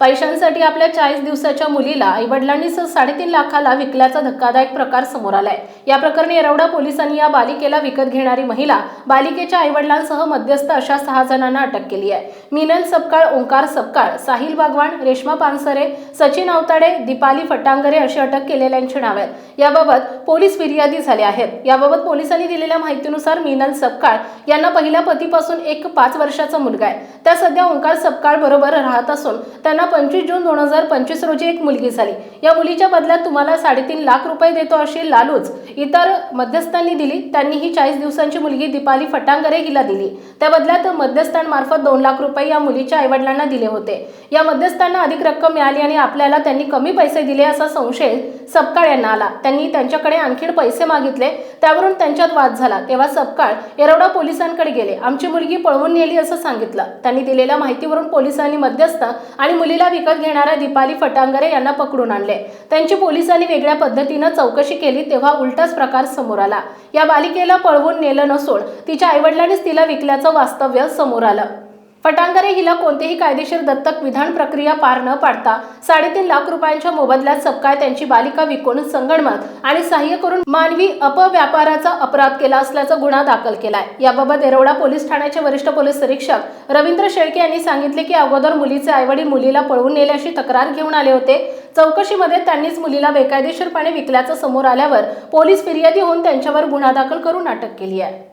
पैशांसाठी आपल्या चाळीस दिवसाच्या मुलीला आईवडिलांनीच साडेतीन लाखाला विकल्याचा धक्कादायक प्रकार समोर आलाय. या प्रकरणी येरवडा पोलिसांनी या बालिकेला विकत घेणारी महिला बालिकेच्या आईवडिलांसह मध्यस्थ अशा सहा जणांना अटक केली आहे. मिनल सपकाळ ओंकार सपकाळ साहिल बागवान रेश्मा पानसरे सचिन अवताडे दीपाली फटांगरे अशी अटक केलेल्यांची नावे आहेत. याबाबत पोलीस फिर्यादी झाले आहेत. याबाबत पोलिसांनी दिलेल्या माहितीनुसार मिनल सपकाळ यांना पहिल्या पतीपासून एक पाच वर्षाचा मुलगा आहे. त्या सध्या ओंकार सपकाळ बरोबर राहत असून त्यांना पंचवीस जून दोन हजार पंचवीस रोजी एक मुलगी झाली. या मुलीच्या बदल्यात तुम्हाला साडेतीन लाख रुपये देतो अशी लालूच इतर मध्यस्थांनी दिली. त्यांनी ही चाळीस दिवसांची मुलगी दीपाली फटांगरे हिला दिली. त्या बदल्यात मध्यस्थांमार्फत दोन लाख रुपये या मुलीच्या आईवडिलांना दिले होते. या मध्यस्थांना अधिक रक्कम मिळाली आणि आपल्याला त्यांनी कमी पैसे दिले असा संशय सपकाळ यांना आला. त्यांनी त्यांच्याकडे आणखीन पैसे मागितले. त्यावरून त्यांच्यात वाद झाला. तेव्हा सपकाळ येरवडा पोलिसांकडे गेले. आमची मुलगी पळवून नेली असं सांगितलं. त्यांनी दिलेल्या माहितीवरून पोलिसांनी मध्यस्थ आणि मुलीला विकत घेणाऱ्या दीपाली फटांगरे यांना पकडून आणले. त्यांची पोलिसांनी वेगळ्या पद्धतीनं चौकशी केली तेव्हा उलटाच प्रकार समोर आला. या बालिकेला पळवून नेलं नसून तिच्या आईवडिलांनीच तिला विकल्याचं वास्तव्य समोर आलं. फटांगरे हिला कोणतेही कायदेशीर दत्तक विधान प्रक्रिया पार न पाडता साडेतीन लाख रुपयांच्या मोबदल्यात सपकाळ त्यांची बालिका विकून संगणमत आणि सहाय्य करून मानवी अपव्यापाराचा अपराध केला असल्याचा गुन्हा दाखल केलाय. याबाबत येरवडा पोलीस ठाण्याचे वरिष्ठ पोलीस निरीक्षक रवींद्र शेळके यांनी सांगितले की अगोदर मुलीचे आईवडील मुलीला पळवून नेल्याची तक्रार घेऊन आले होते. चौकशीमध्ये त्यांनीच मुलीला बेकायदेशीरपणे विकल्याचं समोर आल्यावर पोलीस फिर्यादी होऊन त्यांच्यावर गुन्हा दाखल करून अटक केली आहे.